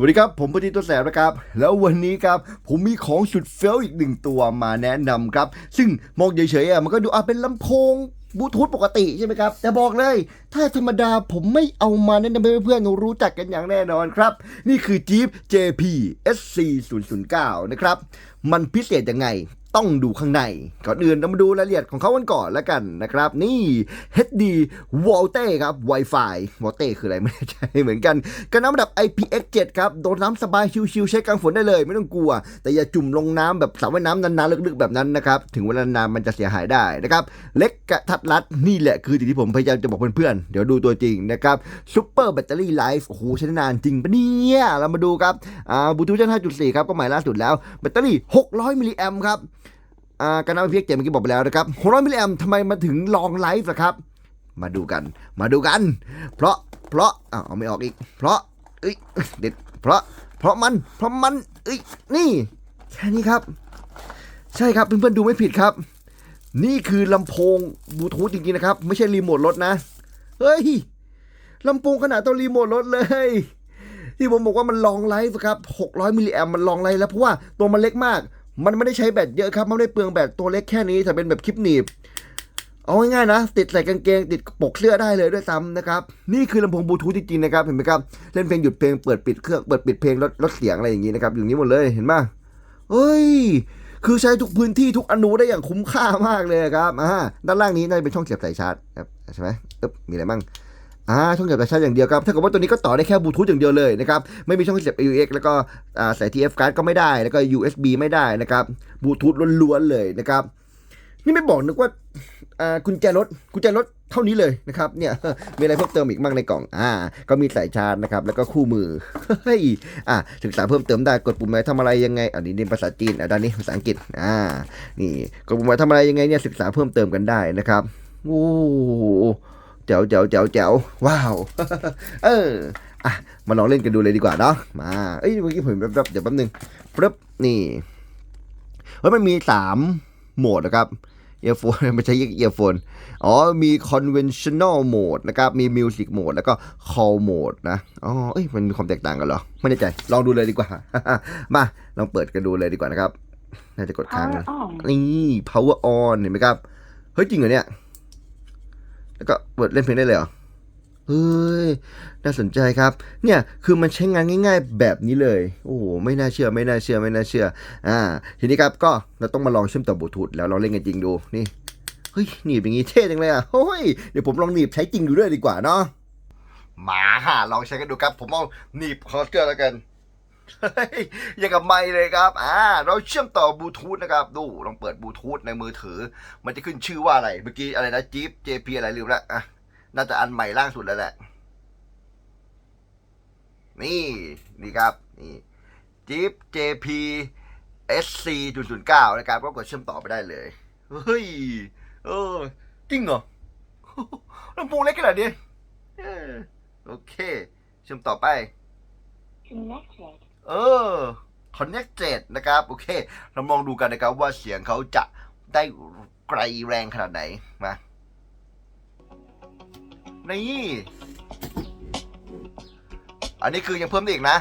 วัสดีครับผมปฏิตัวแสบนะครับ แล้ววันนี้ครับผมมีของสุดเฟลอีกหนึ่งตัวมาแนะนำครับ ซึ่งมองเฉยๆอะมันก็ดูอะเป็นลำโพงบลูทูธปกติใช่ไหมครับ แต่บอกเลย ถ้าธรรมดาผมไม่เอามาแนะนำให้เพื่อนๆรู้จักกันอย่างแน่นอนครับ นี่คือ Jeep JP SC 0 0 9นะครับ มันพิเศษยังไง ต้องดูข้างใน ก่อนอื่นเรามาดูรายละเอียดของเขากันก่อนแล้วกันนะครับ นี่ HD Volte ครับ Wi-Fi Volte คืออะไรไม่แน่ใจเหมือนกันกันน้ำระดับ IPX7 ครับโดนน้ำสบายชิวๆใช้กลางฝนได้เลย ไม่ต้องกลัว แต่อย่าจุ่มลงน้ำแบบสระว่ายน้ำนานๆลึกๆแบบนั้นนะครับถึงเวลานานมันจะเสียหายได้นะครับเล็กกระทัดรัดนี่แหละคือสิ่งที่ผมพยายามจะบอกเพื่อนๆเดี๋ยวดูตัวจริงนะครับซูเปอร์แบตเตอรี่ไลฟ์โอ้โหใช้ได้นานจริงปะเนี่ยเรามาดูครับอ่าบลูทูธ5.4ครับก็ใหม่ล่าสุดแล้วแบตเตอรี่ 600มิลลิแอมครับ อ่าการน้ำเพียกเจเมื่อกี้บอกไปแล้วนะครับ600มิลลิแอมทำไมมาถึงลองไลฟ์ล่ะครับ มาดูกัน มาดูกัน เพราะ เพราะอ้าวเอาไม่ออกอีก เพราะเอ้ยเด็ด เพราะ เพราะมัน เพราะมันเอ้ยนี่แค่นี้ครับ ใช่ครับเพื่อนๆดูไม่ผิดครับ นี่คือลำโพงบลูทูธจริงๆนะครับ ไม่ใช่รีโมทรถนะ เฮ้ยลำโพงขนาดตัวรีโมทรถเลยที่ผมบอกว่ามันลองไลฟ์ครับ 600 มิลลิแอมมันลองไลฟ์แล้วเพราะว่าตัวมันเล็กมาก มันไม่ได้ใช้แบตเยอะครับ มันไม่ได้เปลืองแบตตัวเล็กแค่นี้แต่เป็นแบบคลิปหนีบ เอาง่ายๆนะ ติดใส่กางเกง ติดปกเสื้อได้เลยด้วยซ้ำนะครับ นี่คือลำโพงบลูทูธจริงๆนะครับ เห็นไหมครับ เล่นเพลงหยุดเพลงเปิดปิดเครื่องเปิดปิดเพลงลดลดเสียงอะไรอย่างนี้นะครับ อย่างนี้หมดเลยเห็นไหมเฮ้ย คือใช้ทุกพื้นที่ทุกอนูได้อย่างคุ้มค่ามากเลยครับอ่าด้านล่างนี้น่าจะเป็นช่องเสียบสายชาร์จครับใช่ไหมเอ๊บมีอะไรบ้าง อ่าช่องเสียบสายชาร์จอย่างเดียวครับถ้าเกิดว่าตัวนี้ก็ต่อได้แค่บลูทูธอย่างเดียวเลยนะครับไม่มีช่องเสียบ AUX แล้วก็อ่าใส่ TF card ก็ไม่ได้แล้วก็ USB ไม่ได้นะครับบลูทูธล้วนๆเลยนะครับนี่ไม่บอกนึกว่าอ่ากุญแจรถกุญแจรถเท่านี้เลยนะครับเนี่ยมีอะไรเพิ่มเติมอีกบ้างในกล่องอ่า ก็มีสายชาร์จนะครับแล้วก็คู่มือเฮ้ยอ่าศึกษาเพิ่มเติมได้กดปุ่มไหนทำอะไรยังไงอันนี้นี่ภาษาจีนอะด้านนี้ภาษาอังกฤษอ่านี่กดปุ่มไหนทำอะไรยังไงเนี่ยศึกษาเพิ่มเติมกันได้นะครับโอ้ แจ๋วแจ๋วแจ๋วแจ๋วว้าว เอออะมาลองเล่นกันดูเลยดีกว่าเนาะมาเอ้ยเมื่อกี้ผมแป๊บๆเดี๋ยวแป๊บนึงปึ๊บนี่เฮ้ยมันมีสามโหมดนะครับเอียร์โฟนไม่ใช่เอียร์โฟนอ๋อ มี conventional mode นะครับ มี music mode แล้วก็ call mode นะ อ๋อ เอ้ย มันมีความแตกต่างกันเหรอ ไม่แน่ใจ ลองดูเลยดีกว่า มา ลองเปิดกันดูเลยดีกว่านะครับ น่าจะกดค้าง Power นะ on นี่ power on เห็นไหมครับ เฮ้ย จริงเหรอเนี่ย แล้วก็เปิดเล่นเพลงได้เลยเหรอเฮ้ย น่าสนใจครับ เนี่ย คือมันใช้งานง่าย ๆ แบบนี้เลย โอ้โห ไม่น่าเชื่อ ไม่น่าเชื่อ ไม่น่าเชื่อ อ่า ทีนี้ครับ ก็เราต้องมาลองเชื่อมต่อบลูทูธแล้วลองเล่นกันจริงดู นี่ เฮ้ย หนีบอย่างงี้เท่จังเลยอะเฮ้ย เดี๋ยวผมลองหนีบใช้จริงดูด้วยดีกว่าเนาะ มาฮะลองใช้กันดูครับ ผมเอาหนีบคอเกอร์แล้วกัน อย่างกับไม่เลยครับอ่าเราเชื่อมต่อบลูทูธนะครับ ดูลองเปิดบลูทูธในมือถือ มันจะขึ้นชื่อว่าอะไร เมื่อกี้อะไรนะจี๊ป JP อะไรลืมละอะน่าจะอันใหม่ล่าสุดแล้วแหละ นี่นี่ครับนี่จี๊ป JP SC 009นะครับก็กดเชื่อมต่อไปได้เลย เฮ้ย เออ จริงเหรอลำโพงเล็กขนาดนี้โอเค เชื่อมต่อไป Connected. เออ connected นะครับ โอเค เรามองดูกันนะครับว่าเสียงเขาจะได้ไกลแรงขนาดไหน มานี่อันนี้คือยังเพิ่มได้อีกนะ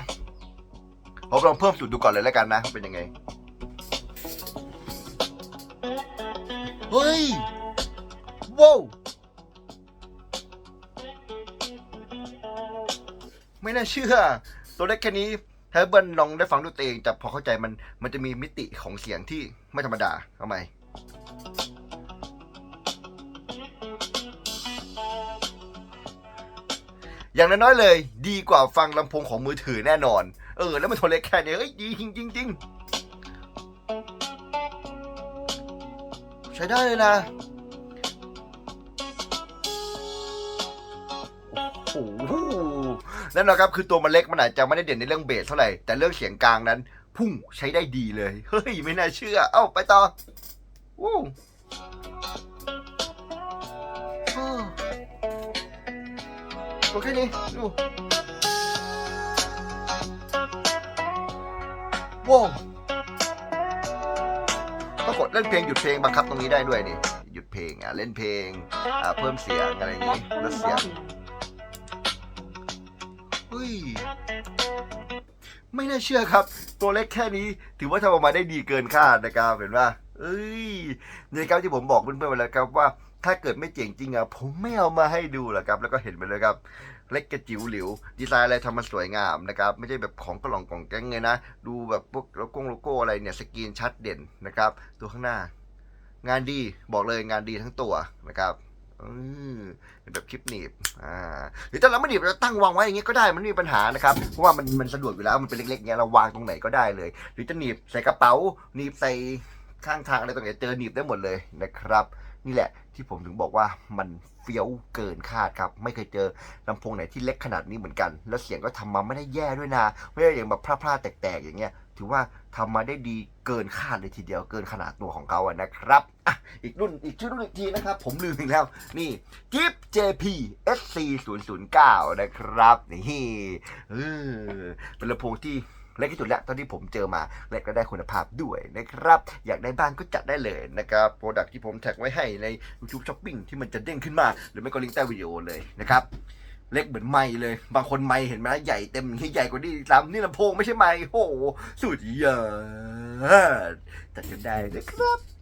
ผมลองเพิ่มสุดดูก่อนเลยแล้วกันนะ เป็นยังไง เฮ้ย ว้าวไม่น่าเชื่อ ตัวเล็กแค่นี้ ถ้าเบิ้ลลองได้ฟังด้วยตัวเองจะพอเข้าใจมันมันจะมีมิติของเสียงที่ไม่ธรรมดาทำไมอย่างน้อยๆเลย ดีกว่าฟังลำโพงของมือถือแน่นอน เออ แล้วมันตัวเล็กแค่นี้เฮ้ยดีจริงจริงๆใช้ได้เลยนะ โอ้โห นั่นแหละครับคือตัวมันเล็กมันอาจจะไม่ได้เด่นในเรื่องเบสเท่าไหร่แต่เรื่องเสียงกลางนั้น พุ่งใช้ได้ดีเลย เฮ้ย ไม่น่าเชื่อ เอ้าไปต่อวู้อ้าวโอเคนี่ดูว้าวปรากฏเล่นเพลงหยุดเพลงบังคับตรงนี้ได้ด้วยนี่หยุดเพลงอะเล่นเพลงอ่าเพิ่มเสียงอะไรอย่างงี้ลดเสียง ฮ้ย ไม่น่าเชื่อครับ ตัวเล็กแค่นี้ถือว่าทำออกมาได้ดีเกินคาดนะครับเห็นป่ะเอ้ยนี่ครับที่ผมบอกเพื่อนๆไปแล้วครับว่าถ้าเกิดไม่เจ๋งจริงอะผมไม่เอามาให้ดูหรอกครับ แล้วก็เห็นไปเลยครับ เล็กกระจิ๋วหลิว ดีไซน์อะไรทำมาสวยงามนะครับ ไม่ใช่แบบของกระหล่องกล่องแก๊งเลยนะ ดูแบบพวกโลโก้โลโก้อะไรเนี่ย สกรีนชัดเด่นนะครับ ตัวข้างหน้า งานดีบอกเลยงานดีทั้งตัวนะครับ แบบคลิปหนีบ อ่า หรือถ้าเราไม่หนีบเราตั้งวางไว้อย่างเงี้ยก็ได้ มันไม่มีปัญหานะครับ เพราะว่ามันมันสะดวกอยู่แล้ว มันเป็นเล็กๆเงี้ยเราวางตรงไหนก็ได้เลย หรือจะหนีบใส่กระเป๋า หนีบใส่ข้างทางอะไรตรงไหนเจอหนีบได้หมดเลยนะครับ นี่แหละที่ผมถึงบอกว่ามันเฟี้ยวเกินคาดครับ ไม่เคยเจอลำโพงไหนที่เล็กขนาดนี้เหมือนกัน แล้วเสียงก็ทำมาไม่ได้แย่ด้วยนะ ไม่ได้อย่างแบบพลาดๆแตกๆอย่างเงี้ย ถือว่าทำมาได้ดีเกินคาดเลยทีเดียวเกินขนาดตัวของเขาอะนะครับอะอีกรุ่นอีกชื่อรุ่นอีกทีนะครับ ผมลืมอีกแล้ว นี่จิ๊บ JP SC 0 0 9นะครับนี่เออเป็นลำโพงที่เล็กที่สุดแล้วตอนที่ผมเจอมาและก็ได้คุณภาพด้วยนะครับ อยากได้บ้านก็จัดได้เลยนะครับโปรดักที่ผมแท็กไว้ให้ใน YouTube Shopping ที่มันจะเด้งขึ้นมา หรือไม่ก็ลิงก์ใต้วิดีโอเลยนะครับ เล็กเหมือนไม้เลย บางคนไม้เห็นไหมใหญ่เต็มนี่ใหญ่กว่านี้ซ้ำนี่ลำโพงไม่ใช่ไม้โอ้โหสุดยอดจัดกันได้นะครับ